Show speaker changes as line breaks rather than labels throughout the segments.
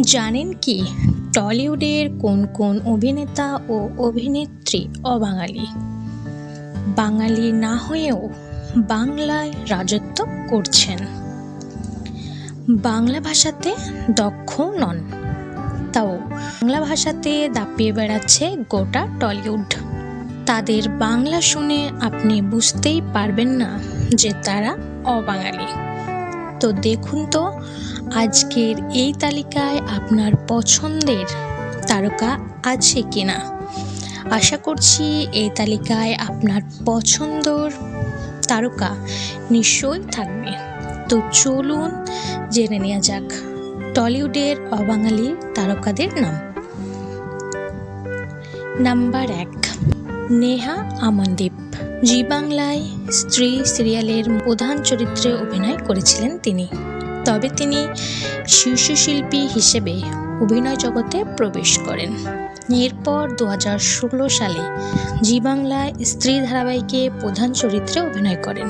জানেন কি? টলিউডের কোন কোন অভিনেতা ও অভিনেত্রী অবাঙালি? বাঙালি না হয়েও বাংলায় রাজত্ব করছেন। বাংলা ভাষাতে দক্ষ নন। তাও বাংলা ভাষাতে দাপিয়ে বেড়াচ্ছে গোটা টলিউড। তাদের বাংলা শুনে আপনি বুঝতেই পারবেন না যে তারা অবাঙালি। তো দেখুন তো, আজকের এই তালিকায় আপনার পছন্দের তারকা আছে কিনা। আশা করছি এই তালিকায় আপনার পছন্দর তারকা নিশ্চয়ই থাকবে। তো চলুন জেনে নেওয়া যাক টলিউডের অবাঙালি তারকাদের নাম। নাম্বার এক, নেহা আমনদীপ। জি বাংলায় স্ত্রী সিরিয়ালের প্রধান চরিত্রে অভিনয় করেছিলেন তিনি। তবে তিনি শীর্ষশিল্পী হিসেবে অভিনয় জগতে প্রবেশ করেন। এরপর দু হাজার ষোলো সালে জি বাংলায় স্ত্রী ধারাবাহিকে প্রধান চরিত্রে অভিনয় করেন।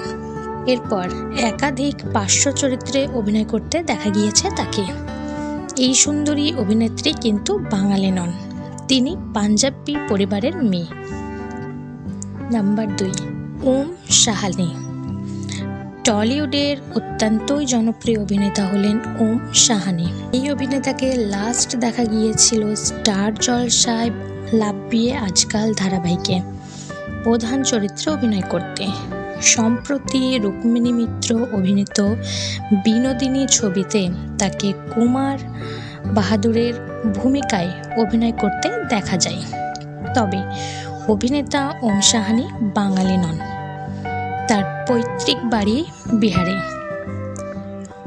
এরপর একাধিক পার্শ্ব চরিত্রে অভিনয় করতে দেখা গিয়েছে তাকে। এই সুন্দরী অভিনেত্রী কিন্তু বাঙালি নন, তিনি পাঞ্জাবি পরিবারের মেয়ে। নাম্বার দুই ওম সাহানি টলিউডের অত্যন্তই জনপ্রিয় অভিনেতা হলেন ওম সাহানি। এই অভিনেতাকে লাস্ট দেখা গিয়েছিল স্টার জলসায় লাভ বিয়ে আজকাল ধারাবাহিকে। প্রধান চরিত্রে অভিনয় করতে। সম্প্রতি রুক্মিণী মিত্র অভিনীত বিনোদিনী ছবিতে তাকে কুমার বাহাদুরের ভূমিকায় অভিনয় করতে দেখা যায়। তবে অভিনেতা ওম সাহানি বাঙালি নন। তার পৈতৃক বাড়ি বিহারে।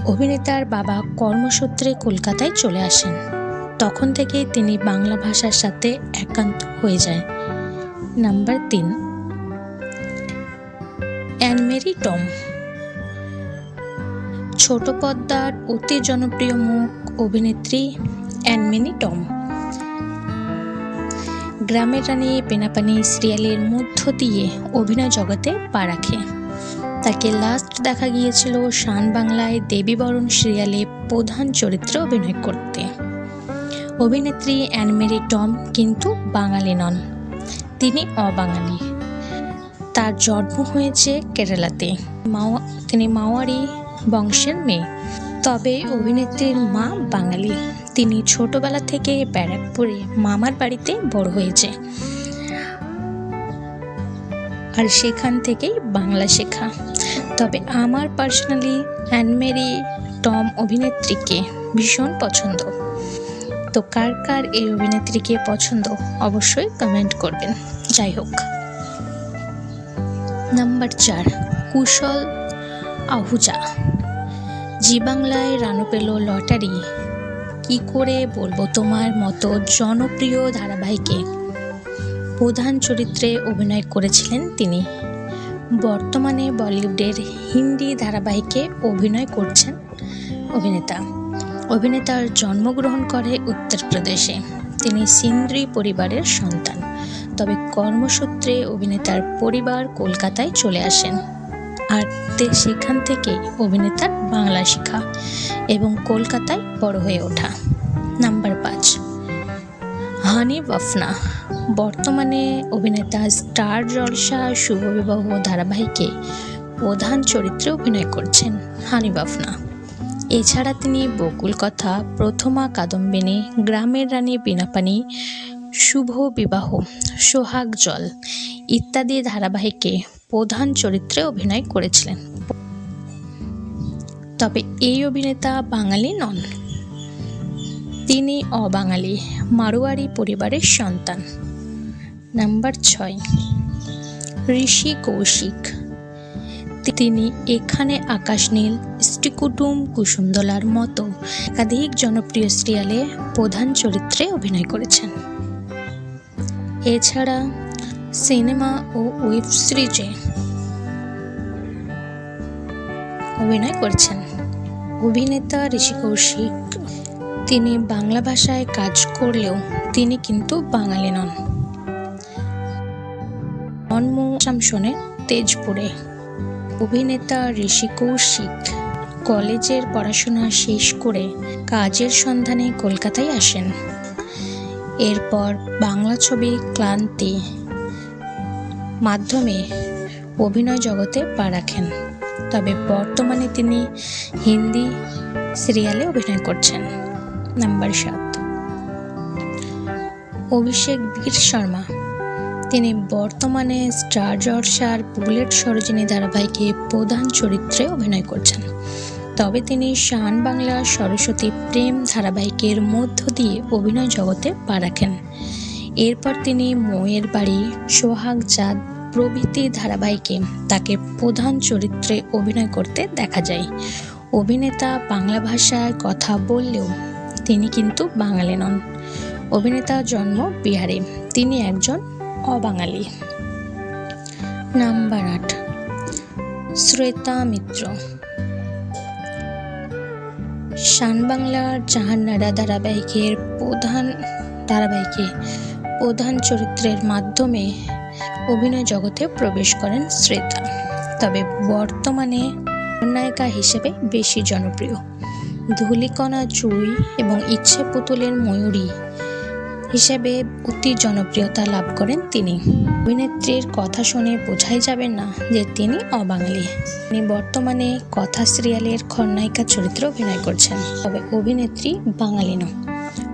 অভিনেতার বাবা কর্মসূত্রে কলকাতায় চলে আসেন। তখন থেকে তিনি বাংলা ভাষার সাথে একান্ত হয়ে যায়। নাম্বার তিন। Annemarie Tom. ছোট পর্দার অতি জনপ্রিয় মুখ অভিনেত্রী অ্যানমেনি টম। গ্রামের রানী, পেনাপানি সিরিয়ালের মধ্য দিয়ে অভিনয় জগতে পা রাখে। তাকে লাস্ট দেখা গিয়েছিল শান বাংলায় দেবীবরণ সিরিয়ালে প্রধান চরিত্রে অভিনয় করতে। অভিনেত্রী অ্যানমেরি টম কিন্তু বাঙালি নন। তিনি অবাঙালি। তার জন্ম হয়েছে কেরালাতে। মাওয়া তিনি মাওয়ারি বংশের মেয়ে। তবে অভিনেত্রীর মা বাঙালি। তিনি ছোটবেলা থেকে ব্যারাকপুরে মামার বাড়িতে বড় হয়েছে। আর সেখান থেকেই বাংলা শেখা। তবে আমার পার্সোনালি অ্যানমেরি টম অভিনেত্রীকে ভীষণ পছন্দ। তো কার কার এই অভিনেত্রীকে পছন্দ অবশ্যই কমেন্ট করবেন। যাই হোক। নাম্বার চার, কুশল আহুজা। জি বাংলায় রানু পেল লটারি। কি করে বলব তোমার মতো জনপ্রিয় ধারাবাহিকে? প্রধান চরিত্রে অভিনয় করেছিলেন তিনি। বর্তমানে বলিউডের হিন্দি ধারাবাহিকে অভিনয় করছেন অভিনেতা। অভিনেতার জন্মগ্রহণ করে উত্তরপ্রদেশে। তিনি সিন্দ্রি পরিবারের সন্তান। তবে কর্মসূত্রে অভিনেতার পরিবার কলকাতায় চলে আসেন। আর সেখান থেকে অভিনেতার বাংলা শেখা এবং কলকাতায় বড় হয়ে ওঠা। নাম্বার পাঁচ। হানি বাফনা বর্তমানে অভিনেতা স্টার জলসা শুভ বিবাহ ধারাবাহিকে প্রধান চরিত্রে অভিনয় করছেন হানি বাফনা। এছাড়া তিনি বকুল কথা, প্রথমা কাদম্বিনী, গ্রামের রানী বিনাপানি শুভ বিবাহ, সোহাগ জল ইত্যাদি ধারাবাহিকে প্রধান চরিত্রে অভিনয় করেছিলেন। তবে এই অভিনেতা বাঙালি নন। তিনি অবাঙালি, মারোয়ারি পরিবারের সন্তান। নাম্বার ছয়। ঋষি কৌশিক। তিনি এখানে আকাশ নীল স্ত্রীকুটুম কুসুমদলার মতো একাধিক জনপ্রিয় সিরিয়ালে প্রধান চরিত্রে অভিনয় করেছেন। এছাড়া সিনেমা ও ওয়েব সিরিজে অভিনয় করছেন। অভিনেতা ঋষি কৌশিক, তিনি বাংলা ভাষায় কাজ করলেও তিনি কিন্তু বাঙালি নন। জন্ম শামসনের তেজপুরে। অভিনেতা ঋষি কৌশিক কলেজের পড়াশোনা শেষ করে কাজের সন্ধানে কলকাতায় আসেন। এরপর বাংলা ছবি ক্লান্তি মাধ্যমে অভিনয় জগতে পা রাখেন। তবে বর্তমানে তিনি হিন্দি সিরিয়ালে অভিনয় করছেন। নাম্বার সাত। অভিষেক বীর শর্মা তিনি বর্তমানে স্টার জলসার বুলেট সরোজিনী ধারাবাহিকে প্রধান চরিত্রে অভিনয় করছেন। তবে তিনি শান বাংলা সরস্বতী প্রেম ধারাবাহিকের মধ্য দিয়ে অভিনয় জগতে পা রাখেন। এরপর তিনি মোয়ের বাড়ি সোহাগ চাঁদ প্রভৃতি ধারাবাহিকে তাকে প্রধান চরিত্রে অভিনয় করতে দেখা যায়। অভিনেতা বাংলা ভাষায় কথা বললেও তিনি কিন্তু বাঙালি নন। অভিনেতা জন্ম বিহারে। তিনি একজন অবাঙালি। নাম্বার আট। শ্বেতা মিত্র। শান বাংলার জাহান্নারা ধারাবাহিকের প্রধান ধারাবাহিকে প্রধান চরিত্রের মাধ্যমে অভিনয় জগতে প্রবেশ করেন শ্রেতা তবে বর্তমানে নায়িকা হিসেবে বেশি জনপ্রিয়। ধুলিকণা চুই এবং ইচ্ছে পুতুলের ময়ূরী হিসেবে অতি জনপ্রিয়তা লাভ করেন তিনি। অভিনেত্রীর কথা শুনে বোঝাই যাবে না যে তিনি অবাঙালি। তিনি বর্তমানে কথা সিরিয়ালের খলনায়িকা চরিত্রে অভিনয় করছেন। তবে অভিনেত্রী বাঙালি নন।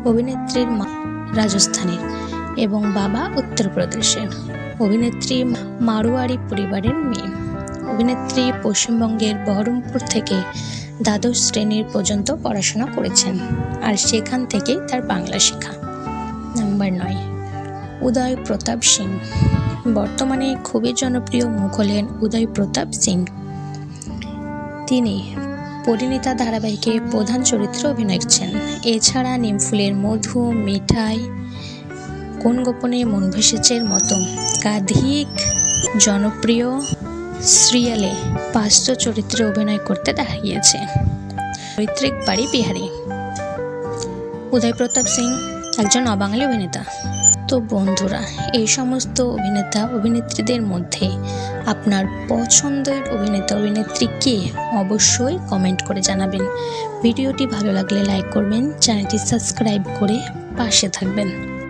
অভিনেত্রীর মা রাজস্থানের এবং বাবা উত্তরপ্রদেশের অভিনেত্রী মারোয়ারি পরিবারের মেয়ে। অভিনেত্রী পশ্চিমবঙ্গের বহরমপুর থেকে দ্বাদশ শ্রেণির পর্যন্ত পড়াশোনা করেছেন। আর সেখান থেকেই তার বাংলা শেখা নাম্বার নয়। উদয় প্রতাপ সিং। বর্তমানে খুবই জনপ্রিয় মুখ হলেন উদয় প্রতাপ সিং। তিনি পরিণীতা ধারাবাহিকে প্রধান চরিত্রে অভিনয় করছেন। এছাড়া নিমফুলের মধু, মিঠাই, কোন গোপনে মন ভেসেছের মতো। একাধিক জনপ্রিয় সিরিয়ালে পাঁচশো চরিত্রে অভিনয় করতে দেখা গিয়েছে। পৈতৃক বাড়ি বিহারি। উদয় প্রতাপ সিং একজন অবাঙালি অভিনেতা। তো বন্ধুরা, এই সমস্ত অভিনেতা, অভিনেত্রীদের মধ্যে আপনার পছন্দের অভিনেতা, অভিনেত্রী কে অবশ্যই কমেন্ট করে জানাবেন। ভিডিওটি ভালো লাগলে লাইক করবেন চ্যানেলটি সাবস্ক্রাইব করে পাশে থাকবেন।